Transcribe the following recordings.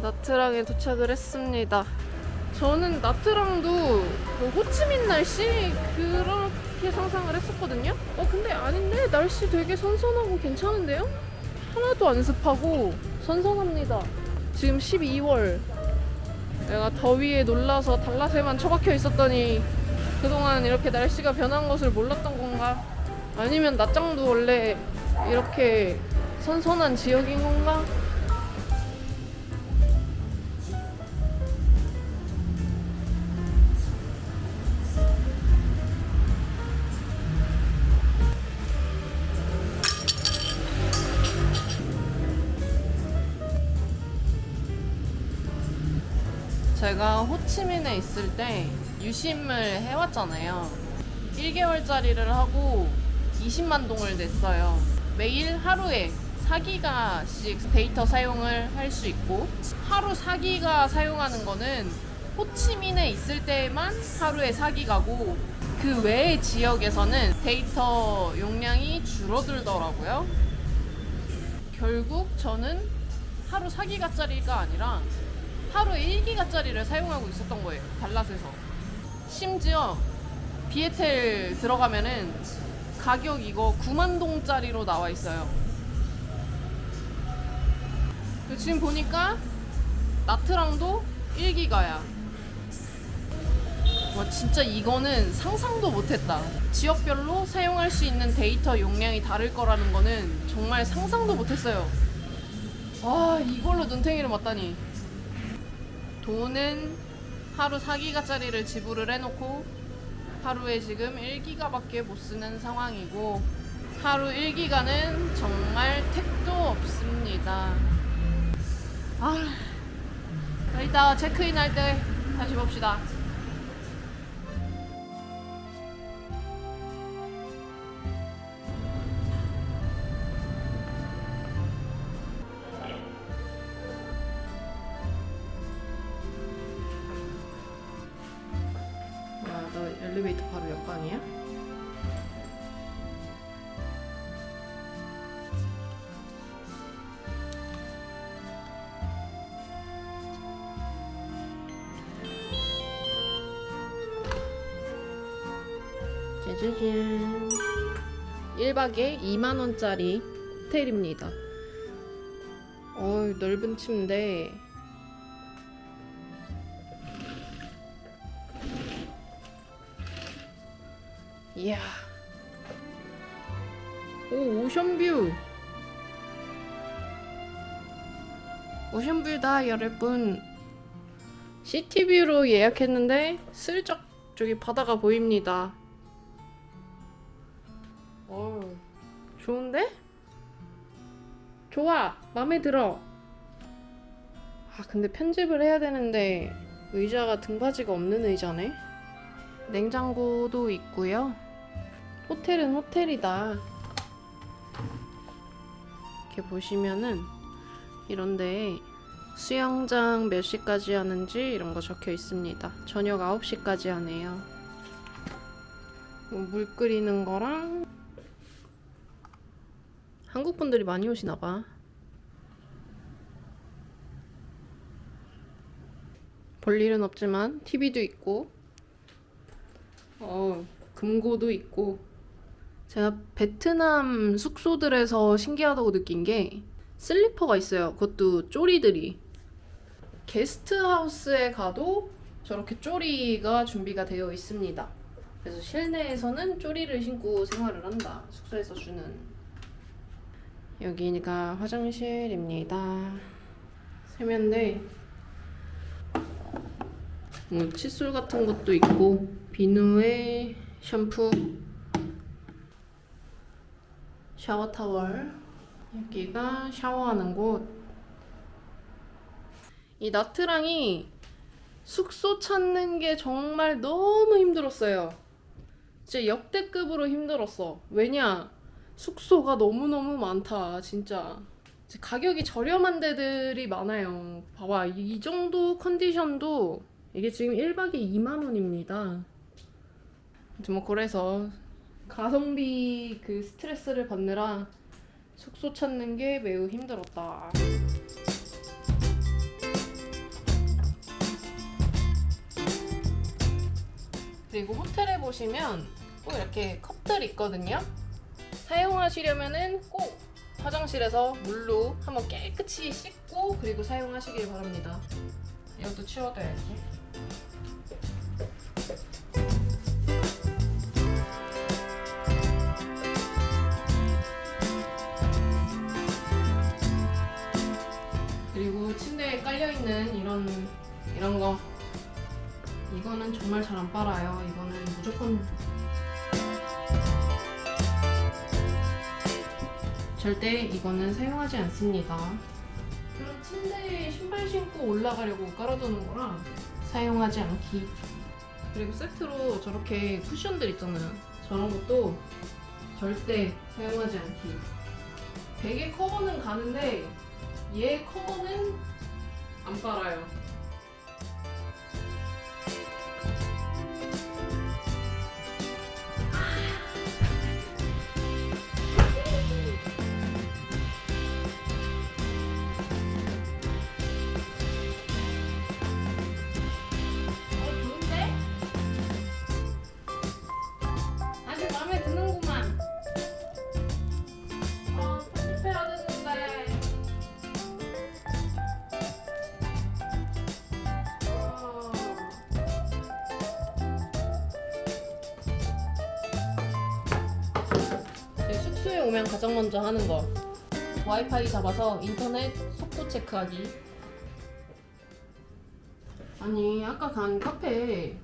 나트랑에 도착을 했습니다. 저는 나트랑도 그 호치민 날씨 그렇게 상상을 했었거든요. 어 근데 아닌데 날씨 되게 선선하고 괜찮은데요? 하나도 안 습하고 선선합니다. 지금 12월. 내가 더위에 놀라서 달랏에만 처박혀 있었더니 그동안 이렇게 날씨가 변한 것을 몰랐던 건가? 아니면 낮장도 원래 이렇게 선선한 지역인 건가? 제가 호치민에 있을 때 유심을 해왔잖아요. 1개월짜리를 하고 20만 동을 냈어요. 매일 하루에 4기가씩 데이터 사용을 할 수 있고 하루 4기가 사용하는 거는 호치민에 있을 때만 하루에 4기가고 그 외의 지역에서는 데이터 용량이 줄어들더라고요. 결국 저는 하루 4기가짜리가 아니라 하루에 1기가짜리를 사용하고 있었던 거예요. 달랏에서. 심지어 비에텔 들어가면은 가격 이거 9만 동짜리로 나와 있어요. 그 지금 보니까 나트랑도 1기가야. 와 진짜 이거는 상상도 못했다. 지역별로 사용할 수 있는 데이터 용량이 다를 거라는 거는 정말 상상도 못했어요. 아 이걸로 눈탱이를 맞다니. 돈은 하루 4기가짜리를 지불을 해놓고 하루에 지금 1기가밖에 못 쓰는 상황이고 하루 1기가는 정말 택도 없습니다. 아, 이따 체크인 할 때 다시 봅시다. 엘리베이터 바로 옆 방이야? 짜자잔. 1박에 2만원짜리 호텔입니다. 어우 넓은 침대 이야. 오, 오션뷰. 오션뷰다, 여러분. 시티뷰로 예약했는데 슬쩍 저기 바다가 보입니다. 어, 좋은데? 좋아, 마음에 들어. 아, 근데 편집을 해야 되는데 의자가 등받이가 없는 의자네. 냉장고도 있고요. 호텔은 호텔이다. 이렇게 보시면은 이런데 수영장 몇 시까지 하는지 이런 거 적혀 있습니다. 저녁 9시까지 하네요. 뭐물 끓이는 거랑 한국 분들이 많이 오시나 봐. 볼 일은 없지만 TV도 있고 어, 금고도 있고 제가 베트남 숙소들에서 신기하다고 느낀 게 슬리퍼가 있어요. 그것도 쪼리들이 게스트하우스에 가도 저렇게 쪼리가 준비가 되어 있습니다. 그래서 실내에서는 쪼리를 신고 생활을 한다. 숙소에서 주는 여기가 화장실입니다. 세면대 뭐 칫솔 같은 것도 있고 비누에 샴푸 샤워 타월 여기가 샤워하는 곳. 이 나트랑이 숙소 찾는 게 정말 너무 힘들었어요. 진짜 역대급으로 힘들었어. 왜냐? 숙소가 너무너무 많다, 진짜. 가격이 저렴한 데들이 많아요. 봐봐, 이 정도 컨디션도 이게 지금 1박에 2만 원입니다. 아무튼 뭐 그래서 가성비 그 스트레스를 받느라 숙소 찾는 게 매우 힘들었다. 그리고 호텔에 보시면 꼭 이렇게 컵들이 있거든요. 사용하시려면은 꼭 화장실에서 물로 한번 깨끗이 씻고 그리고 사용하시길 바랍니다. 이것도 치워둬야지. 깔려 있는 이런 이런 거 이거는 정말 잘 안 빨아요. 이거는 무조건 절대 이거는 사용하지 않습니다. 그럼 침대에 신발 신고 올라가려고 깔아두는 거라 사용하지 않기. 그리고 세트로 저렇게 쿠션들 있잖아요. 저런 것도 절대 사용하지 않기. 베개 커버는 가는데 얘 커버는 안 빨아요. 오면 가장 먼저 하는 거. 와이파이 잡아서 인터넷 속도 체크하기. 아니 아까 간 카페에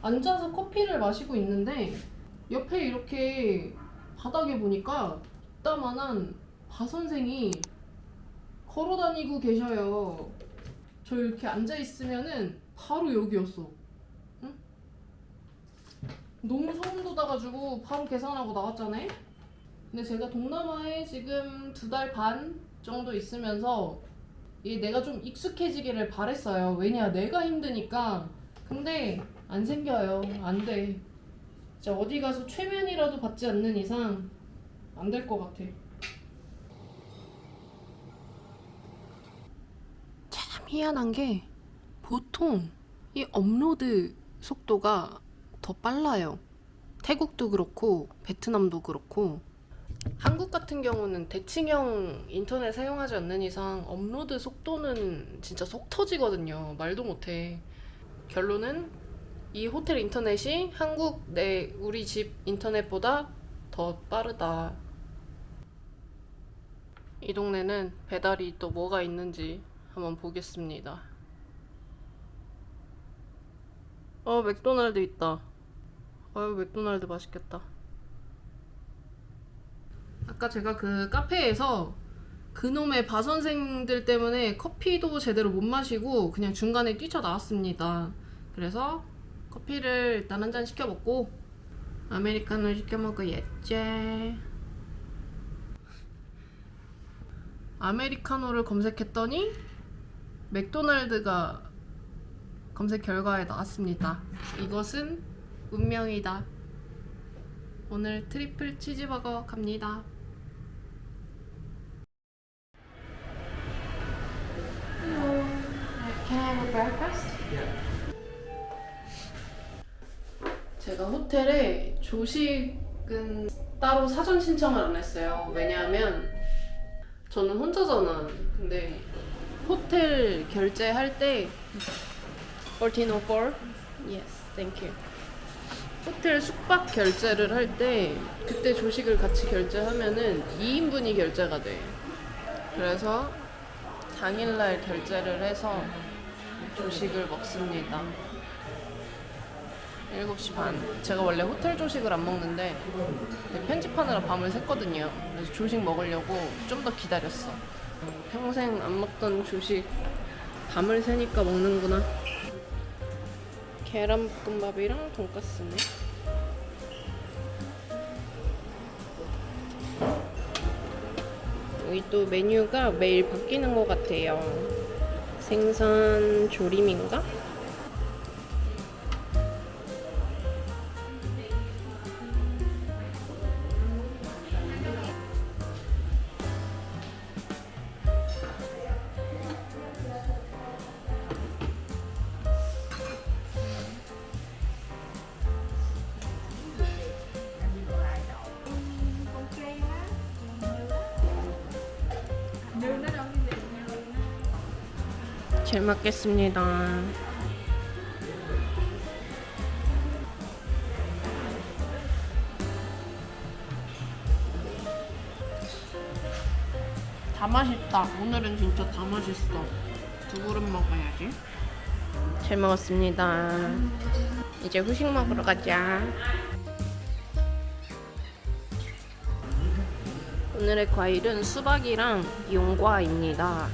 앉아서 커피를 마시고 있는데 옆에 이렇게 바닥에 보니까 이따만한 바 선생이 걸어 다니고 계셔요. 저 이렇게 앉아 있으면은 바로 여기였어. 응? 너무 소름 돋아가지고 바로 계산하고 나왔잖아요. 근데 제가 동남아에 지금 두 달 반 정도 있으면서 이게 내가 좀 익숙해지기를 바랬어요. 왜냐, 내가 힘드니까. 근데 안 생겨요. 안 돼. 진짜 어디 가서 최면이라도 받지 않는 이상 안 될 것 같아. 참 희한한 게 보통 이 업로드 속도가 더 빨라요. 태국도 그렇고 베트남도 그렇고 한국 같은 경우는 대칭형 인터넷 사용하지 않는 이상 업로드 속도는 진짜 속 터지거든요. 말도 못해. 결론은 이 호텔 인터넷이 한국 내 우리 집 인터넷보다 더 빠르다. 이 동네는 배달이 또 뭐가 있는지 한번 보겠습니다. 어, 맥도날드 있다. 아유, 맥도날드 맛있겠다. 아까 제가 그 카페에서 그놈의 바 선생들 때문에 커피도 제대로 못 마시고 그냥 중간에 뛰쳐나왔습니다. 그래서 커피를 일단 한 잔 시켜 먹고 아메리카노 시켜 먹어야지. 아메리카노를 검색했더니 맥도날드가 검색 결과에 나왔습니다. 이것은 운명이다. 오늘 트리플 치즈버거 갑니다. Hello. Can I have a breakfast? 제가 호텔에 조식은 따로 사전 신청을 안 했어요. 왜냐하면 저는 혼자잖아. 근데 호텔 결제할 때 1404? Yes, thank you. 호텔 숙박 결제를 할 때 그때 조식을 같이 결제하면은 2인분이 결제가 돼. 그래서 당일날 결제를 해서 조식을 먹습니다. 7시 반. 제가 원래 호텔 조식을 안 먹는데 근데 편집하느라 밤을 샜거든요. 그래서 조식 먹으려고 좀 더 기다렸어. 평생 안 먹던 조식 밤을 새니까 먹는구나. 계란볶음밥이랑 돈까스네. 여기 또 메뉴가 매일 바뀌는 것 같아요. 생선 조림인가? 잘 먹겠습니다. 다 맛있다. 오늘은 진짜 다 맛있어. 두 그릇 먹어야지. 잘 먹었습니다. 이제 후식 먹으러 가자. 오늘의 과일은 수박이랑 용과입니다.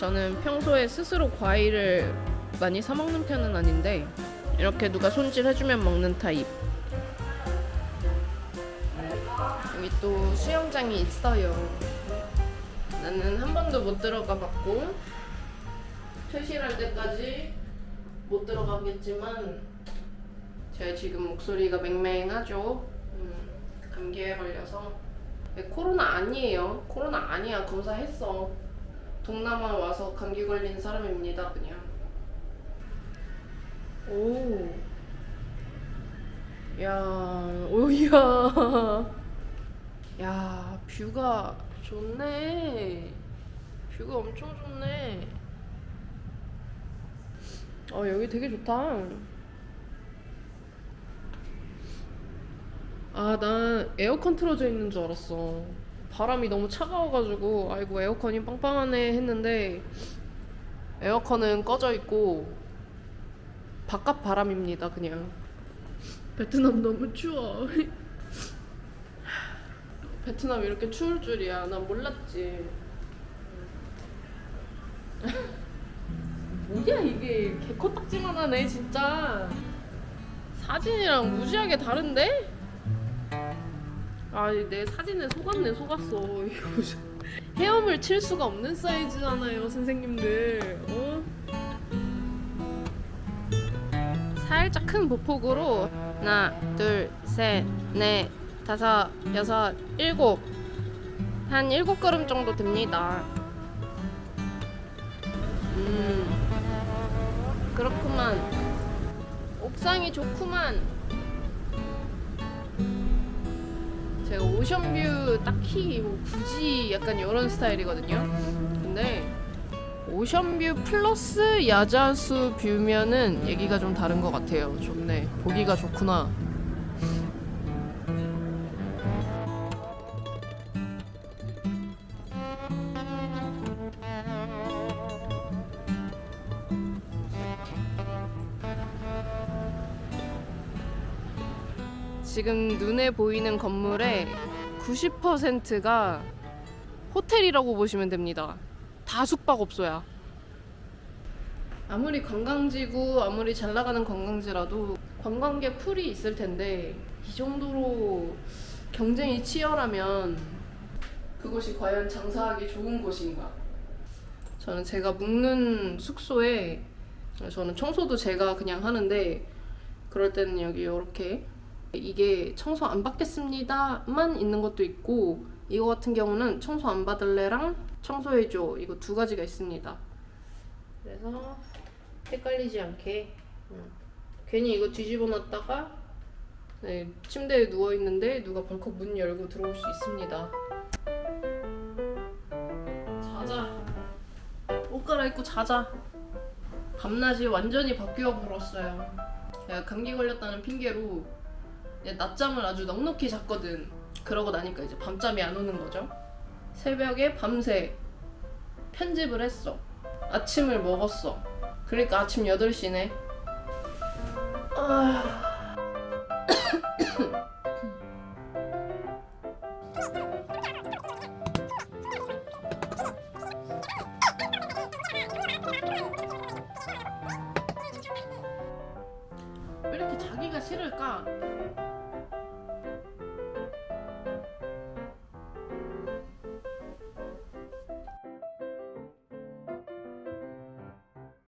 저는 평소에 스스로 과일을 많이 사 먹는 편은 아닌데 이렇게 누가 손질해주면 먹는 타입. 여기 또 수영장이 있어요. 나는 한 번도 못 들어가 봤고 퇴실할 때까지 못 들어가겠지만 제가 지금 목소리가 맹맹하죠. 음, 감기에 걸려서 네, 코로나 아니에요. 코로나 아니야. 검사했어. 동남아 와서 감기 걸린 사람입니다. 그냥. 오. 야, 오야. 야, 뷰가 좋네. 뷰가 엄청 좋네. 어, 여기 되게 좋다. 아, 난 에어컨 틀어져 있는 줄 알았어. 바람이 너무 차가워가지고, 아이고, 에어컨이 빵빵하네 했는데, 에어컨은 꺼져 있고, 바깥 바람입니다, 그냥. 베트남 너무 추워. 베트남 이렇게 추울 줄이야. 난 몰랐지. 뭐야 이게 개코딱지만 하네 진짜. 사진이랑 무지하게 다른데? 아, 내 사진에 속았네 속았어. 헤엄을 칠 수가 없는 사이즈잖아요, 선생님들. 어? 살짝 큰 보폭으로 하나, 둘, 셋, 넷, 다섯, 여섯, 일곱 한 일곱 걸음 정도 됩니다. 음, 그렇구만. 옥상이 좋구만. 제가 오션뷰 딱히 뭐 굳이 약간 이런 스타일이거든요. 근데 오션뷰 플러스 야자수 뷰면은 얘기가 좀 다른 것 같아요. 좋네. 보기가 좋구나. 지금 눈에 보이는 건물의 90%가 호텔이라고 보시면 됩니다. 다 숙박업소야. 아무리 관광지고 아무리 잘 나가는 관광지라도 관광객 풀이 있을 텐데 이 정도로 경쟁이 치열하면 그곳이 과연 장사하기 좋은 곳인가? 저는 제가 묵는 숙소에 저는 청소도 제가 그냥 하는데 그럴 때는 여기 이렇게 이게 청소 안 받겠습니다만 있는 것도 있고 이거 같은 경우는 청소 안 받을래랑 청소해줘 이거 두 가지가 있습니다. 그래서 헷갈리지 않게 음. 괜히 이거 뒤집어 놨다가 네, 침대에 누워 있는데 누가 벌컥 문 열고 들어올 수 있습니다. 자자. 옷 갈아입고 자자. 밤낮이 완전히 바뀌어 버렸어요. 감기 걸렸다는 핑계로 낮잠을 아주 넉넉히 잤거든. 그러고 나니까 이제 밤잠이 안 오는 거죠. 새벽에 밤새 편집을 했어. 아침을 먹었어. 그러니까 아침 8시네. 아... 왜 이렇게 자기가 싫을까?